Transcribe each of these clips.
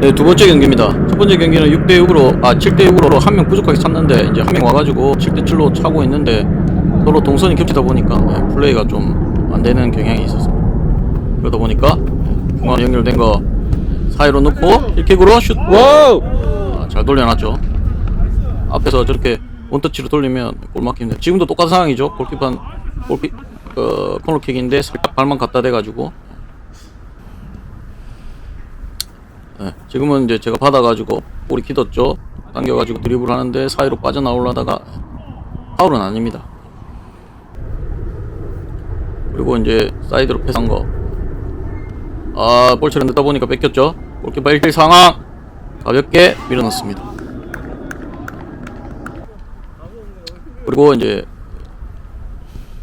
네, 두 번째 경기입니다. 첫 번째 경기는 6대6으로, 아, 7대6으로 한 명 부족하게 찼는데, 이제 한 명 와가지고 7대7로 차고 있는데, 서로 동선이 겹치다 보니까, 네, 플레이가 좀 안 되는 경향이 있었습니다. 그러다 보니까, 중앙 연결된 거 사이로 넣고, 1킥으로 슛! 와우! 아, 잘 돌려놨죠. 앞에서 저렇게 원터치로 돌리면 골 막힙니다. 지금도 똑같은 상황이죠. 골키판, 골키, 어, 코너킥인데 살짝 발만 갖다 대가지고. 네, 지금은 이제 제가 받아가지고 볼이 기뒀죠. 당겨가지고 드리블 하는데 사이로 빠져나오려다가 파울은 아닙니다. 그리고 이제 사이드로 패스한 거. 아, 볼처럼 넣다 보니까 뺏겼죠. 골키퍼 1킬 상황! 가볍게 밀어넣습니다. 그리고 이제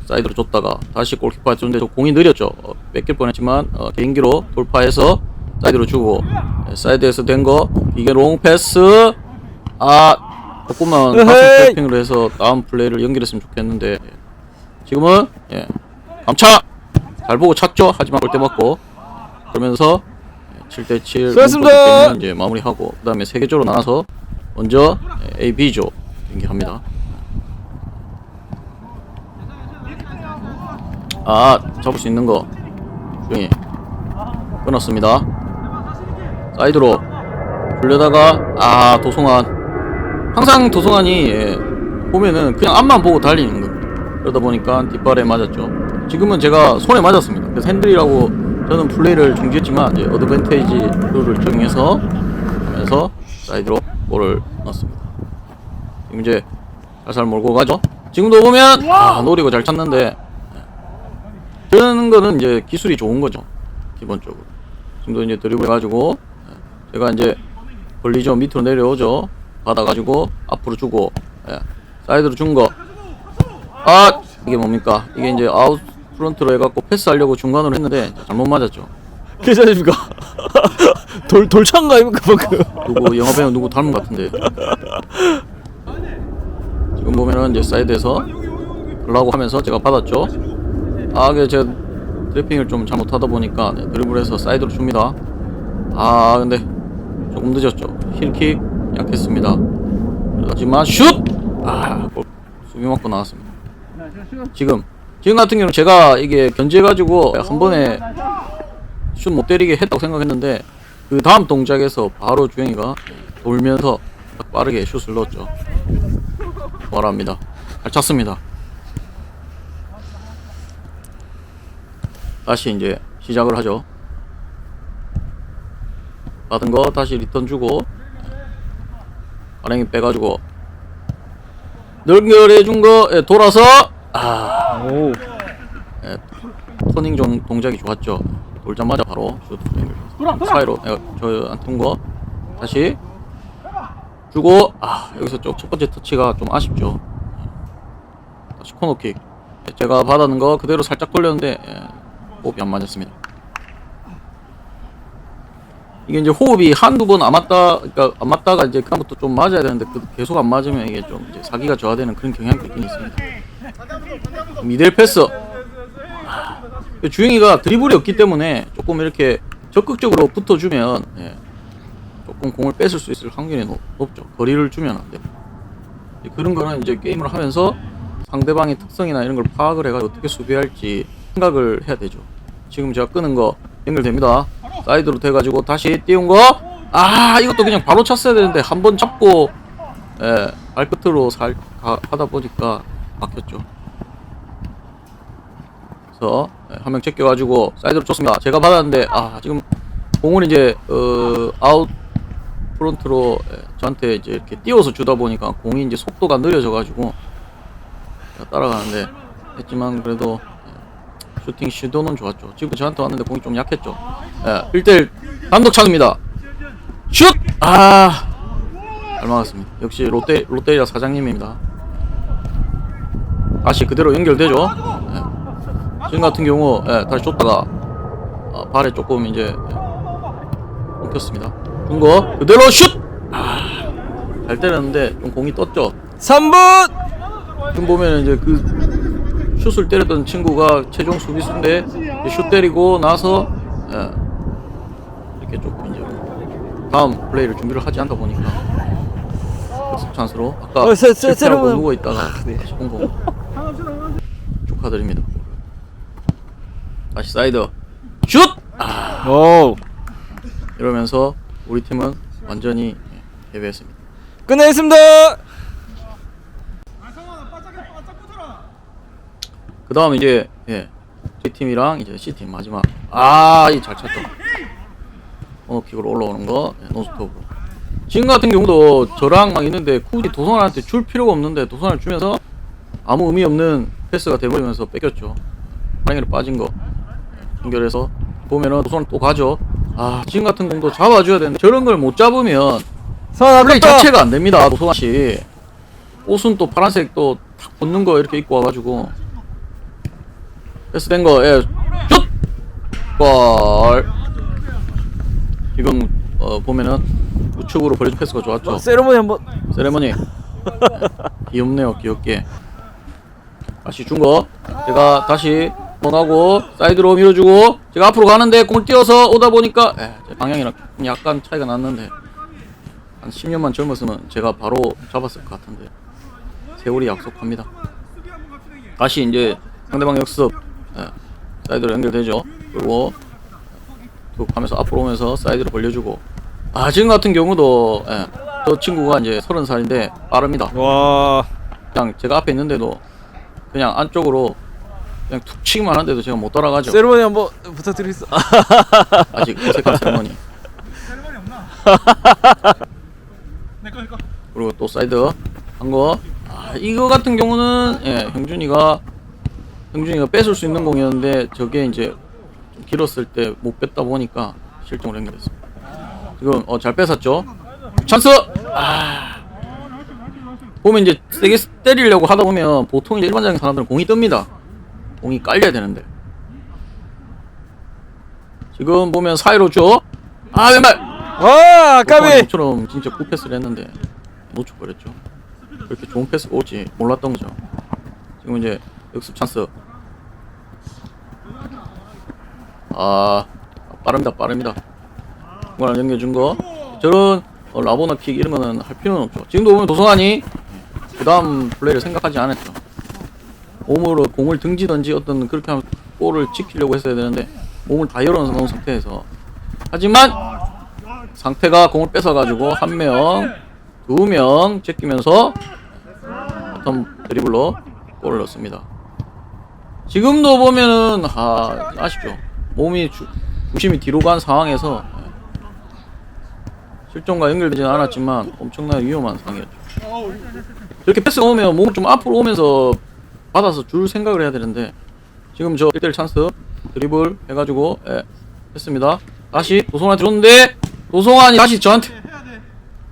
사이드로 줬다가 다시 골키퍼 줬는데 저 공이 느렸죠. 어, 뺏길 뻔했지만 어, 개인기로 돌파해서 사이드로 주고 네, 사이드에서 된 거 이게 롱 패스 아 조금만! 파스 트래핑으로 해서 다음 플레이를 연결했으면 좋겠는데 지금은 예 감차 잘 보고 찼죠. 하지만 골대 맞고 그러면서 7대7 수고하셨습니다. 이제 마무리하고 그 다음에 세 개조로 나눠서 먼저 A, B조 경기합니다. 아 잡을 수 있는 거 조용히 끊었습니다. 사이드로 돌려다가 아 도송환 항상 도송환이 예, 보면은 그냥 앞만 보고 달리는 거 그러다 보니까 뒷발에 맞았죠. 지금은 제가 손에 맞았습니다. 그래서 핸들이라고 저는 플레이를 중지했지만 이제 어드밴테이지 룰을 적용해서 하면서 사이드로 볼을 넣었습니다. 지금 이제 살살 몰고 가죠. 지금도 보면 아, 노리고 잘 찼는데 예. 저는 거는 이제 기술이 좋은 거죠. 기본적으로. 지금도 이제 드리블 해가지고 예. 제가 이제 벌리죠 밑으로 내려오죠. 받아가지고 앞으로 주고 예. 사이드로 준 거. 아 이게 뭡니까? 이게 이제 아웃 프론트로 해갖고 패스하려고 중간으로 했는데 잘못 맞았죠. 괜찮으십니까? 돌, 돌창가 아닙니까, 방금? 누구 영화 배우 누구 닮은 것 같은데 지금 보면은 이제 사이드에서 하려고 하면서 제가 받았죠 아 그게 제가 드래핑을 좀 잘못하다 보니까 네, 드리블해서 사이드로 줍니다 아 근데 조금 늦었죠 힐킥 약했습니다 하지만 슛! 아 골, 수비 맞고 나왔습니다 지금 지금 같은 경우는 제가 이게 견제해가지고 한 번에 슛 못 때리게 했다고 생각했는데 그 다음 동작에서 바로 주영이가 돌면서 딱 빠르게 슛을 넣었죠. 뭐랍니다. 잘 찼습니다. 다시 이제 시작을 하죠. 받은 거 다시 리턴 주고 가랭이 빼가지고 연결해 준거 예, 돌아서 아 오. 예, 터닝 좀 동작이 좋았죠. 돌자마자 바로 슛 사이로 저한테 온거 다시 주고 아 여기서 좀첫 번째 터치가 좀 아쉽죠. 다시 코너킥 예, 제가 받았는 거 그대로 살짝 돌렸는데 예, 호흡이 안 맞았습니다. 이게 이제 호흡이 한두 번 안 맞다, 그러니까 안 맞다가 이제 그다음부터 좀 맞아야 되는데 그 계속 안 맞으면 이게 좀 이제 사기가 저하되는 그런 경향이 있긴 있습니다. 미들 패스. 아, 주영이가 드리블이 없기 때문에 조금 이렇게 적극적으로 붙어주면 예, 조금 공을 뺏을 수 있을 확률이 높, 높죠. 거리를 주면 안 돼. 이제 그런 거는 이제 게임을 하면서 상대방의 특성이나 이런 걸 파악을 해가지고 어떻게 수비할지 생각을 해야 되죠. 지금 제가 끄는 거 연결됩니다. 사이드로 돼가지고 다시 띄운 거. 아 이것도 그냥 바로 찼어야 되는데 한 번 잡고 예, 발끝으로 살 가, 하다 보니까 막혔죠. 그래서 한명 제껴가지고 사이드로 줬습니다. 제가 받았는데 아 지금 공을 이제 어, 아웃 프론트로 예, 저한테 이제 이렇게 띄워서 주다 보니까 공이 이제 속도가 느려져가지고 따라가는데 했지만 그래도 예, 슈팅 시도는 좋았죠. 지금 저한테 왔는데 공이 좀 약했죠. 예, 1대1 단독 찬입니다. 슛! 아, 잘 막았습니다. 역시 롯데 롯데리아 사장님입니다. 다시 그대로 연결되죠. 예. 지금 같은 경우 예, 다시 줬다가 아, 발에 조금 이제 엉켰습니다. 준거 그대로 슛! 아, 잘 때렸는데 좀 공이 떴죠. 3분! 지금 보면 이제 그 슛을 때렸던 친구가 최종 수비수인데 슛 때리고 나서 예, 이렇게 조금 이제 다음 플레이를 준비를 하지 않다 보니까 연습 찬스로 아까 어, 세- 세- 실패하고 세레모니- 누워 있다가 네. 다시 공공 축하드립니다. 다시 사이드 슛! 아, 오 이러면서 우리 팀은 완전히 패배했습니다. 끝내겠습니다 그 다음 이제 예, G 팀이랑 이제 C 팀 마지막 아이 잘 찼죠. 어킥으로 올라오는 거 예, 노스톱으로. 지금 같은 경우도 저랑 막 있는데 굳이 도선한테 줄 필요가 없는데 도선을 주면서 아무 의미 없는 패스가 돼버리면서 뺏겼죠. 파랭이로 빠진 거 예, 연결해서 보면은 도선 또 가죠. 아 지금 같은 경우도 잡아줘야 되는데 저런 걸 못 잡으면 선 플레이 자체가 안 됩니다. 도선아 씨. 옷은 또 파란색 또 탁 붙는 거 이렇게 입고 와가지고 패스 된 거, 예, 슛! 골. 지금 어, 보면은 우측으로 벌려준 패스가 좋았죠. 어, 세레모니 한번 세레머니. 예, 귀엽네요, 귀엽게. 다시 준 거. 제가 다시 번하고 사이드로 밀어주고 제가 앞으로 가는데 공을 띄어서 오다 보니까 예, 제 방향이랑 약간 차이가 났는데 한 10년만 젊었으면 제가 바로 잡았을 것 같은데 세월이 약속합니다. 다시 이제 상대방 역습 예, 사이드로 연결되죠. 그리고 툭 하면서 앞으로 오면서 사이드로 벌려주고 아 지금 같은 경우도 예, 저 친구가 이제 30살인데 빠릅니다. 와 그냥 제가 앞에 있는데도 그냥 안쪽으로 그냥 툭 치기만 하는데도 제가 못 따라가죠. 세레모니 한번 부탁드리겠습니다 아직 어색한 세레머니. 그리고 또 사이드 한 거. 아, 이거 같은 경우는 예, 형준이가 형준이가 뺏을 수 있는 공이었는데 저게 이제 좀 길었을 때 못 뺐다 보니까 실점을 연결했습니다. 지금 어, 잘 뺏었죠. 찬스. 아. 보면 이제 세게 때리려고 하다 보면 보통 이제 일반적인 사람들은 공이 뜹니다. 공이 깔려야 되는데. 지금 보면 사이로 줘. 아 왼발. 와 까비 처럼 진짜 굿패스를 했는데 놓쳐버렸죠. 그렇게 좋은 패스가 올지 몰랐던 거죠. 지금 이제 역습 찬스. 아 빠릅니다, 빠릅니다. 이걸 연결준 거. 저런 어, 라보나 킥 이런 거는 할 필요는 없죠. 지금도 보면 도성환이 그 다음 플레이를 생각하지 않았죠. 몸으로 공을 등지든지 어떤 그렇게 하면 골을 지키려고 했어야 되는데 몸을 다 열어놓은 상태에서 하지만 상태가 공을 뺏어가지고 한 명, 두 명 제끼면서 어떤 드리블로 골을 넣습니다. 지금도 보면은 아 아쉽죠. 몸이 주, 중심이 뒤로 간 상황에서 실점과 연결되지는 않았지만 엄청나게 위험한 상황이었죠. 이렇게 패스가 오면 몸을 좀 앞으로 오면서 받아서 줄 생각을 해야 되는데 지금 저 1대1 찬스 드리블 해가지고 예, 했습니다. 다시 도성환한테 줬는데 도성환이 다시 저한테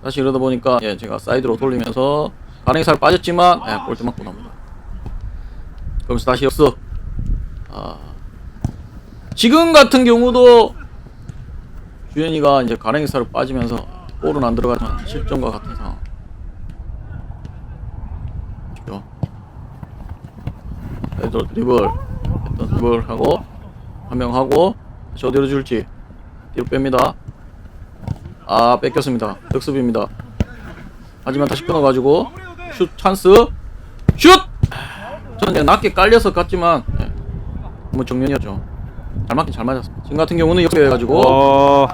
다시 이러다 보니까 예, 제가 사이드로 돌리면서 반응이 살 빠졌지만 예, 골대 맞고 납니다. 그러면서 다시 역습. 아, 지금 같은 경우도 주현이가 이제 가랭이살을 빠지면서 골은 안 들어가지만 실점과 같은 상황. 그죠? 드리블 했던 드리블 하고 한 명 하고 어디로 줄지 뒤로 뺍니다. 아 뺏겼습니다. 역습입니다. 하지만 다시 끊어가지고 슛 찬스 슛! 저는 낮게 깔려서 갔지만 예, 한번 정면이었죠. 잘 맞긴 잘 맞았습니다. 지금 같은 경우는 역습해가지고 와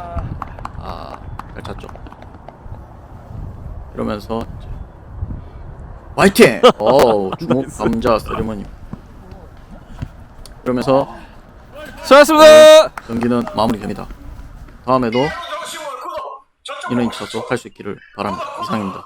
아, 잘 찼죠. 이러면서 이제 화이팅! 어, 주목 감자 세리머니. 이러면서 수고하셨습니다 경기는 마무리됩니다. 다음에도 인원 인쳐서 할수 있기를 바랍니다. 이상입니다.